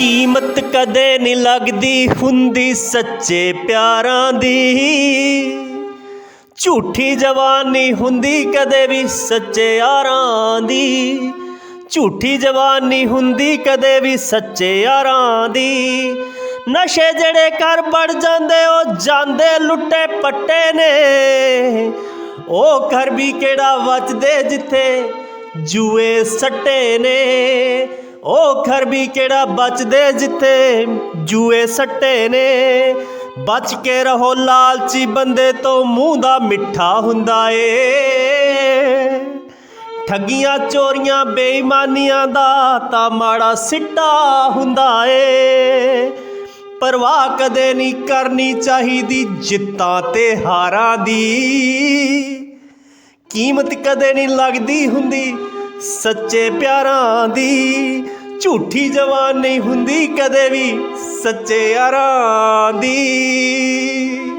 ਕੀਮਤ ਕਦੇ ਨਹੀਂ ਲੱਗਦੀ ਹੁੰਦੀ ਸੱਚੇ ਪਿਆਰਾਂ ਦੀ। ਝੂਠੀ ਜਵਾਨੀ ਹੁੰਦੀ ਕਦੇ ਵੀ ਸੱਚੇ ਯਾਰਾਂ ਦੀ। ਝੂਠੀ ਜਵਾਨੀ ਹੁੰਦੀ ਕਦੇ ਵੀ ਸੱਚੇ ਯਾਰਾਂ ਦੀ। ਨਸ਼ੇ ਜਿਹੜੇ ਕਰ ਵੜ ਜਾਂਦੇ, ਉਹ ਜਾਂਦੇ ਲੁੱਟੇ ਪੱਟੇ ਨੇ। ਉਹ ਘਰ ਵੀ ਕਿਹੜਾ ਵੱਜਦੇ ਜਿੱਥੇ ਜੂਏ ਸੱਟੇ ਨੇ। ਉਹ ਘਰ ਵੀ ਕਿਹੜਾ ਬਚਦੇ ਜਿੱਥੇ? ਜੂਏ ਸੱਟੇ ਨੇ। ਬਚ ਕੇ ਰਹੋ ਲਾਲਚੀ ਬੰਦੇ ਤੋਂ ਮੂੰਹ ਦਾ ਮਿੱਠਾ ਹੁੰਦਾ ਏ। ਠੱਗੀਆਂ ਚੋਰੀਆਂ ਬੇਈਮਾਨੀਆਂ ਦਾ ਤਾਂ ਮਾੜਾ ਸਿੱਟਾ ਹੁੰਦਾ ਏ। ਪਰਵਾਹ ਕਦੇ ਨਹੀਂ ਕਰਨੀ ਚਾਹੀਦੀ ਜਿੱਤਾਂ ਤੇ ਹਾਰਾਂ ਦੀ। ਕੀਮਤ ਕਦੇ ਨਹੀਂ ਲੱਗਦੀ ਹੁੰਦੀ ਸੱਚੇ ਪਿਆਰਾਂ ਦੀ। ਝੂਠੀ ਜਵਾਨ ਨਹੀਂ ਹੁੰਦੀ ਕਦੇ ਵੀ ਸੱਚੇ ਯਾਰਾਂ ਦੀ।